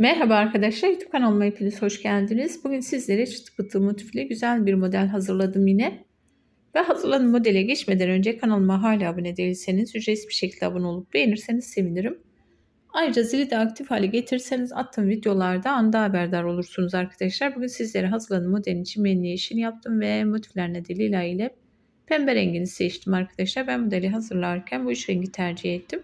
Merhaba arkadaşlar, YouTube kanalıma hepiniz hoş geldiniz. Bugün sizlere çıtı pıtı motifli güzel bir model hazırladım yine. Ve hazırladığım modele geçmeden önce kanalıma hala abone değilseniz ücretsiz bir şekilde abone olup beğenirseniz sevinirim. Ayrıca zili de aktif hale getirirseniz attığım videolarda anda haberdar olursunuz arkadaşlar. Bugün sizlere hazırladığım modelin çimenli yeşil yaptım ve motiflerine de ile pembe rengini seçtim arkadaşlar. Ben modeli hazırlarken bu üç rengi tercih ettim.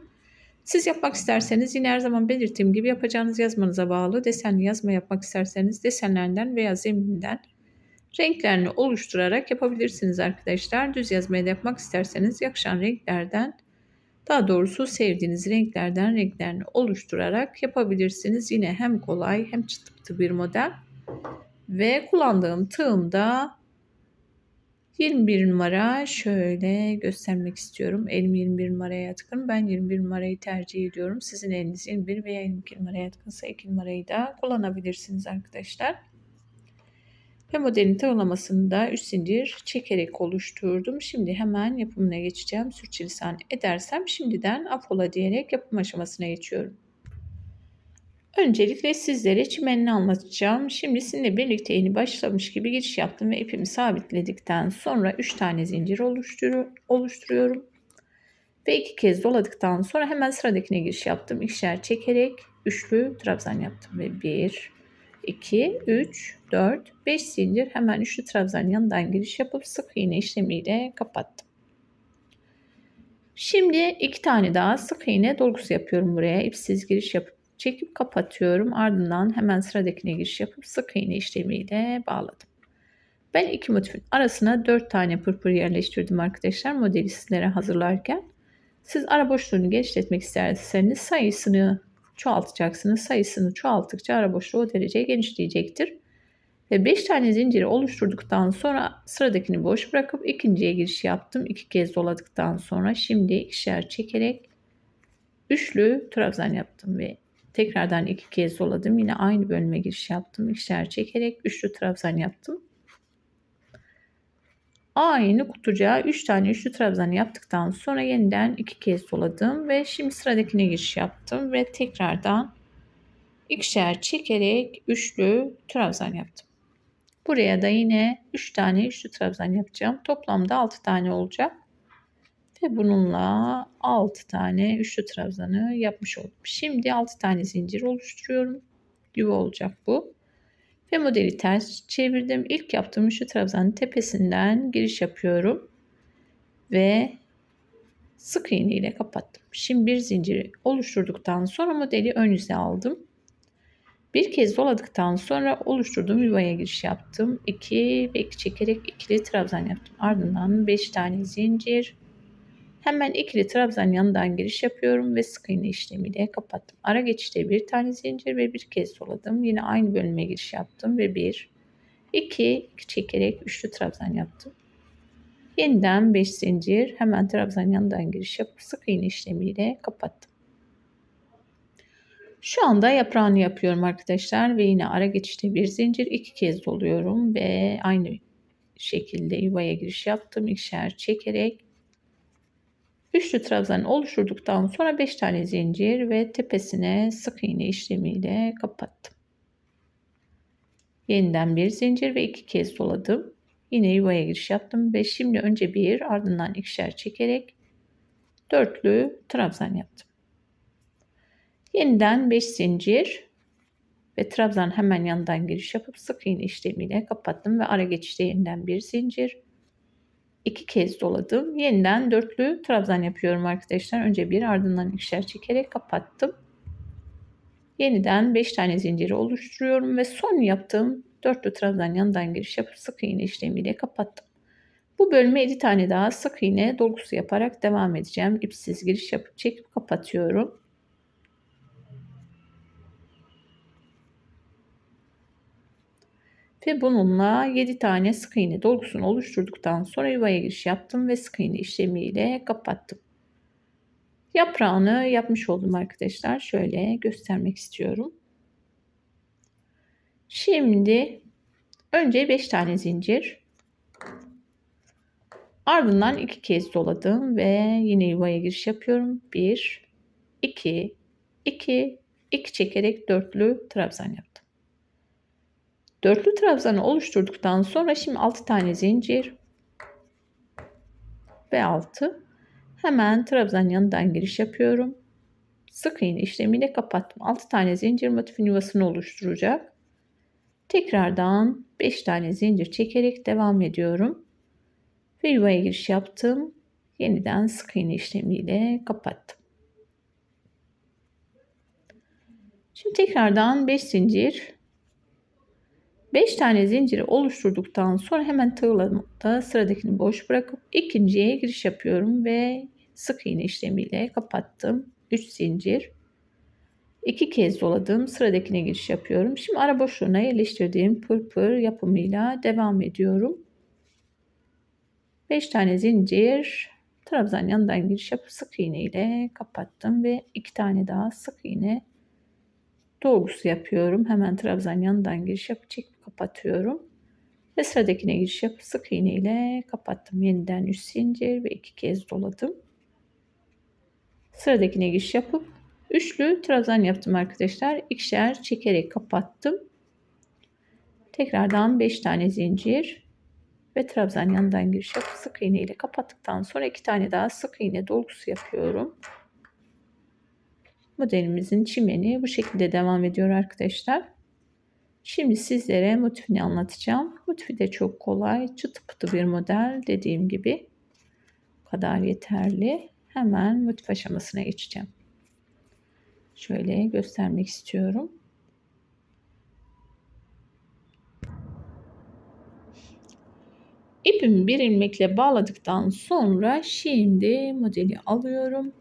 Siz yapmak isterseniz yine her zaman belirttiğim gibi yapacağınız yazmanıza bağlı desenli yazma yapmak isterseniz desenlerden veya zemininden renklerini oluşturarak yapabilirsiniz arkadaşlar. Düz yazmaya da yapmak isterseniz yakışan renklerden daha doğrusu sevdiğiniz renklerden renklerini oluşturarak yapabilirsiniz. Yine hem kolay hem çıtı pıtı bir model. Ve kullandığım tığım da 21 numara şöyle göstermek istiyorum. Elim 21 numaraya yatkın. Ben 21 numarayı tercih ediyorum. Sizin eliniz 21 veya 22 numaraya yatkınsa 2 numarayı da kullanabilirsiniz arkadaşlar. Ve modelin tığlamasını da 3 zincir çekerek oluşturdum. Şimdi hemen yapımına geçeceğim. Sürçülisan edersem şimdiden afola diyerek yapım aşamasına geçiyorum. Öncelikle sizlere çimenini anlatacağım. Şimdi sizinle birlikte yeni başlamış gibi giriş yaptım ve ipimi sabitledikten sonra 3 tane zincir oluşturuyorum. Ve iki kez doladıktan sonra hemen sıradakine giriş yaptım. İkişer çekerek üçlü trabzan yaptım ve 1, 2, 3, 4, 5 zincir hemen üçlü trabzan yanından giriş yapıp sık iğne işlemiyle kapattım. Şimdi iki tane daha sık iğne dolgusu yapıyorum buraya. İpsiz giriş yapıp çekip kapatıyorum. Ardından hemen sıradakine giriş yapıp sık iğne işlemiyle bağladım. Ben iki motifin arasına 4 tane pırpır yerleştirdim arkadaşlar modeli sizlere hazırlarken. Siz ara boşluğunu genişletmek isterseniz sayısını çoğaltacaksınız. Sayısını çoğalttıkça ara boşluğu o derece genişleyecektir. Ve 5 tane zinciri oluşturduktan sonra sıradakini boş bırakıp ikinciye giriş yaptım. İki kez doladıktan sonra şimdi ikişer çekerek üçlü trabzan yaptım ve Tekrardan iki kez doladım. Yine aynı bölüme giriş yaptım. İkişer çekerek üçlü trabzan yaptım. Aynı kutucuğa 3 tane üçlü trabzan yaptıktan sonra yeniden iki kez doladım ve şimdi sıradakine giriş yaptım ve tekrardan ikişer çekerek üçlü trabzan yaptım. Buraya da yine 3 tane üçlü trabzan yapacağım. Toplamda 6 tane olacak. Ve bununla 6 tane üçlü trabzanı yapmış oldum. Şimdi 6 tane zincir oluşturuyorum. Yuva olacak bu. Ve modeli ters çevirdim. İlk yaptığım üçlü trabzanın tepesinden giriş yapıyorum. Ve sık iğne ile kapattım. Şimdi bir zinciri oluşturduktan sonra modeli ön yüze aldım. Bir kez doladıktan sonra oluşturduğum yuvaya giriş yaptım. 2 ve 2 çekerek ikili trabzan yaptım. Ardından 5 tane zincir Hemen ikili trabzan yanından giriş yapıyorum ve sık iğne işlemiyle kapattım. Ara geçişte bir tane zincir ve bir kez doladım. Yine aynı bölüme giriş yaptım ve bir, iki, çekerek üçlü trabzan yaptım. Yeniden 5 zincir hemen trabzan yanından giriş yapıp sık iğne işlemiyle kapattım. Şu anda yaprağını yapıyorum arkadaşlar ve yine ara geçişte bir zincir iki kez doluyorum ve aynı şekilde yuvaya giriş yaptım. İkişer çekerek Üçlü trabzan oluşturduktan sonra 5 tane zincir ve tepesine sık iğne işlemiyle kapattım. Yeniden bir zincir ve iki kez doladım. Yine yuvaya giriş yaptım ve şimdi önce bir ardından ikişer çekerek dörtlü trabzan yaptım. Yeniden 5 zincir ve trabzan hemen yandan giriş yapıp sık iğne işlemiyle kapattım ve ara geçişte yeniden bir zincir iki kez doladım. Yeniden dörtlü trabzan yapıyorum arkadaşlar. Önce bir ardından ikişer çekerek kapattım. Yeniden 5 tane zinciri oluşturuyorum ve son yaptığım dörtlü trabzan yanından giriş yapıp sık iğne işlemiyle kapattım. Bu bölüme 7 tane daha sık iğne dolgusu yaparak devam edeceğim. İpsiz giriş yapıp çekip kapatıyorum. Ve bununla 7 tane sık iğne dolgusunu oluşturduktan sonra yuvaya giriş yaptım ve sık iğne işlemiyle kapattım. Yaprağını yapmış oldum arkadaşlar. Şöyle göstermek istiyorum. Şimdi önce 5 tane zincir. Ardından 2 kez doladım ve yine yuvaya giriş yapıyorum. 1 2 2 2 çekerek dörtlü trabzan yaptım. Dörtlü trabzanı oluşturduktan sonra şimdi 6 tane zincir ve 6 hemen trabzan yanından giriş yapıyorum. Sık iğne işlemiyle kapattım. 6 tane zincir motifin yuvasını oluşturacak. Tekrardan 5 tane zincir çekerek devam ediyorum. Ve yuvaya giriş yaptım. Yeniden sık iğne işlemiyle kapattım. Şimdi tekrardan 5 zincir 5 tane zinciri oluşturduktan sonra hemen tığlamda sıradakini boş bırakıp ikinciye giriş yapıyorum ve sık iğne işlemiyle kapattım. 3 zincir 2 kez doladım. Sıradakine giriş yapıyorum. Şimdi ara boşluğuna yerleştirdiğim pırpır yapımıyla devam ediyorum. 5 tane zincir trabzan yanından giriş yapıp sık iğne ile kapattım ve 2 tane daha sık iğne dolgusu yapıyorum. Hemen trabzan yanından giriş yapıp çekip kapatıyorum. Ve sıradakine giriş yapıp sık iğne ile kapattım. Yeniden 3 zincir ve 2 kez doladım. Sıradakine giriş yapıp üçlü trabzan yaptım arkadaşlar. İkişer çekerek kapattım. Tekrardan 5 tane zincir ve trabzan yanından giriş yapıp sık iğne ile kapattıktan sonra iki tane daha sık iğne dolgusu yapıyorum. Modelimizin çimeni bu şekilde devam ediyor arkadaşlar. Şimdi sizlere motifini anlatacağım. Motifi de çok kolay, çıtı pıtı bir model dediğim gibi. Bu kadar yeterli. Hemen motif aşamasına geçeceğim. Şöyle göstermek istiyorum. İpimi bir ilmekle bağladıktan sonra şimdi modeli alıyorum.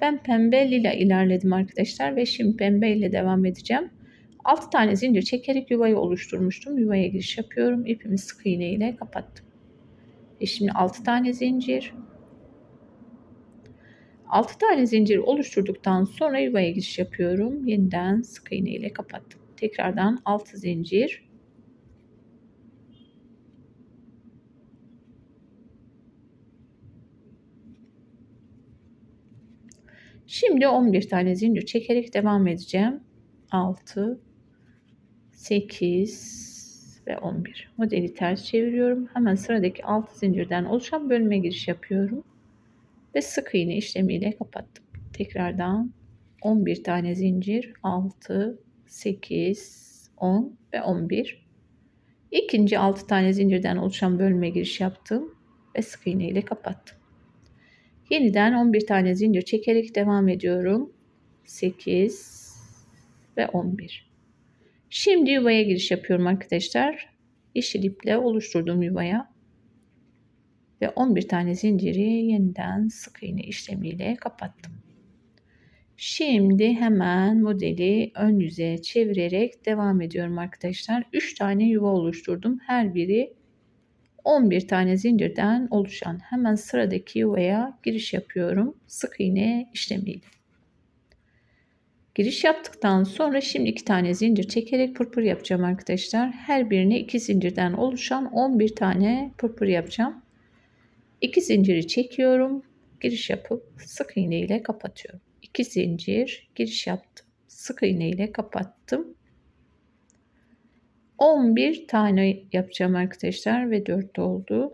Ben pembe lila ilerledim arkadaşlar ve şimdi pembe ile devam edeceğim. 6 tane zincir çekerek yuvayı oluşturmuştum. Yuvaya giriş yapıyorum. İpimi sık iğne ile kapattım. E şimdi 6 tane zincir. 6 tane zincir oluşturduktan sonra yuvaya giriş yapıyorum. Yeniden sık iğne ile kapattım. Tekrardan 6 zincir. Şimdi 11 tane zincir çekerek devam edeceğim. 6 8 ve 11. Modeli ters çeviriyorum. Hemen sıradaki 6 zincirden oluşan bölüme giriş yapıyorum. Ve sık iğne işlemiyle kapattım. Tekrardan 11 tane zincir. 6, 8, 10 ve 11. İkinci 6 tane zincirden oluşan bölüme giriş yaptım. Ve sık iğne ile kapattım. Yeniden 11 tane zincir çekerek devam ediyorum. 8 ve 11. Şimdi yuvaya giriş yapıyorum arkadaşlar. Yeşil iple oluşturduğum yuvaya ve 11 tane zinciri yeniden sık iğne işlemiyle kapattım. Şimdi hemen modeli ön yüzeye çevirerek devam ediyorum arkadaşlar. 3 tane yuva oluşturdum. Her biri 11 tane zincirden oluşan hemen sıradaki yuvaya giriş yapıyorum. Sık iğne işlemiyle. Giriş yaptıktan sonra şimdi iki tane zincir çekerek pırpır yapacağım arkadaşlar. Her birine iki zincirden oluşan 11 tane pırpır yapacağım. İki zinciri çekiyorum. Giriş yapıp sık iğne ile kapatıyorum. İki zincir giriş yaptım. Sık iğne ile kapattım. 11 tane yapacağım arkadaşlar ve 4 oldu.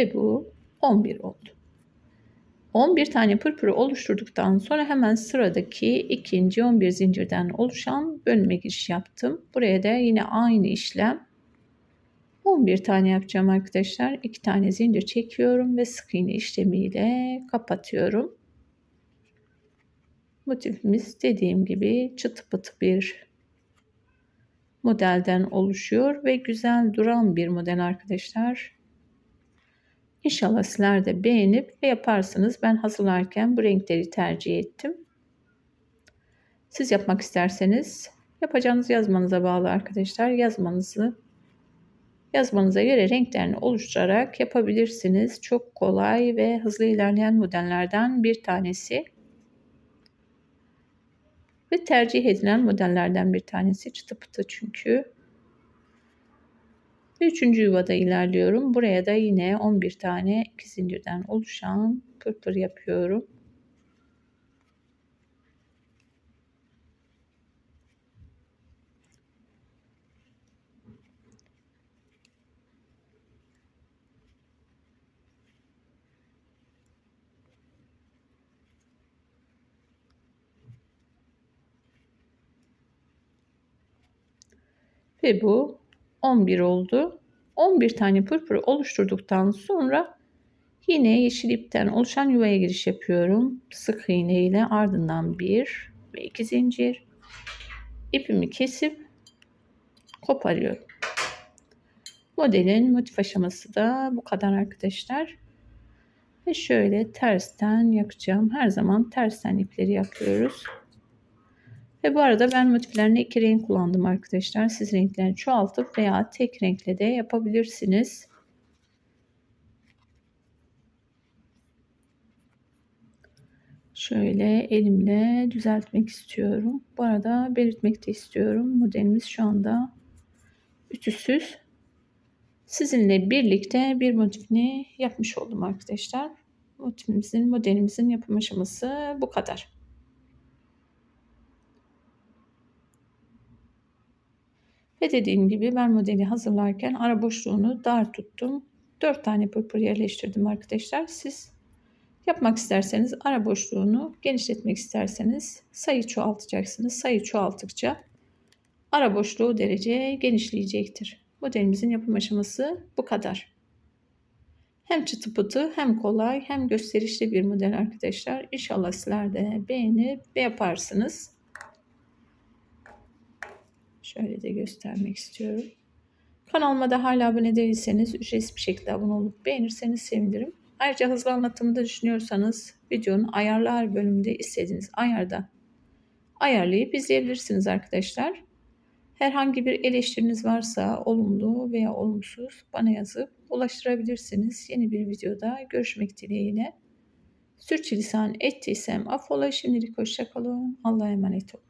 Ve bu 11 oldu. 11 tane pırpırı oluşturduktan sonra hemen sıradaki ikinci 11 zincirden oluşan bölüme giriş yaptım. Buraya da yine aynı işlem 11 tane yapacağım arkadaşlar. 2 tane zincir çekiyorum ve sık iğne işlemiyle kapatıyorum. Motifimiz dediğim gibi çıtı pıtı bir modelden oluşuyor ve güzel duran bir model arkadaşlar. İnşallah sizler de beğenip ve yaparsınız. Ben hazırlarken bu renkleri tercih ettim. Siz yapmak isterseniz yapacağınız yazmanıza bağlı arkadaşlar. Yazmanızı yazmanıza göre renklerini oluşturarak yapabilirsiniz. Çok kolay ve hızlı ilerleyen modellerden bir tanesi. Ve tercih edilen modellerden bir tanesi çıtı pıtı çünkü. Üçüncü yuvada ilerliyorum. Buraya da yine 11 tane iki zincirden oluşan pırpır yapıyorum. Ve bu 11 oldu. 11 tane pırpır oluşturduktan sonra yine yeşil ipten oluşan yuvaya giriş yapıyorum. Sık iğne ile ardından 1 ve 2 zincir. ipimi kesip koparıyorum. Modelin motif aşaması da bu kadar arkadaşlar. Ve şöyle tersten yakacağım. Her zaman tersten ipleri yakıyoruz. Ve bu arada ben motiflerine iki renk kullandım arkadaşlar. Siz renklerini çoğaltıp veya tek renkle de yapabilirsiniz. Şöyle elimle düzeltmek istiyorum. Bu arada belirtmek de istiyorum. Modelimiz şu anda ütüsüz. Sizinle birlikte bir motifini yapmış oldum arkadaşlar. Motifimizin, modelimizin yapım aşaması bu kadar. Ve dediğim gibi ben modeli hazırlarken ara boşluğunu dar tuttum. 4 tane pırpır yerleştirdim arkadaşlar. Siz yapmak isterseniz ara boşluğunu genişletmek isterseniz sayı çoğaltacaksınız. Sayı çoğalttıkça ara boşluğu derece genişleyecektir. Modelimizin yapım aşaması bu kadar. Hem çıtı pıtı hem kolay hem gösterişli bir model arkadaşlar. İnşallah sizler de beğenip yaparsınız. Şöyle de göstermek istiyorum. Kanalıma da hala abone değilseniz ücretsiz bir şekilde abone olup beğenirseniz sevinirim. Ayrıca hızlı anlatımı da düşünüyorsanız videonun ayarlar bölümünde istediğiniz ayarda ayarlayıp izleyebilirsiniz arkadaşlar. Herhangi bir eleştiriniz varsa olumlu veya olumsuz bana yazıp ulaştırabilirsiniz. Yeni bir videoda görüşmek dileğiyle. Sürçülisan ettiysem affola şimdilik hoşçakalın. Allah'a emanet olun.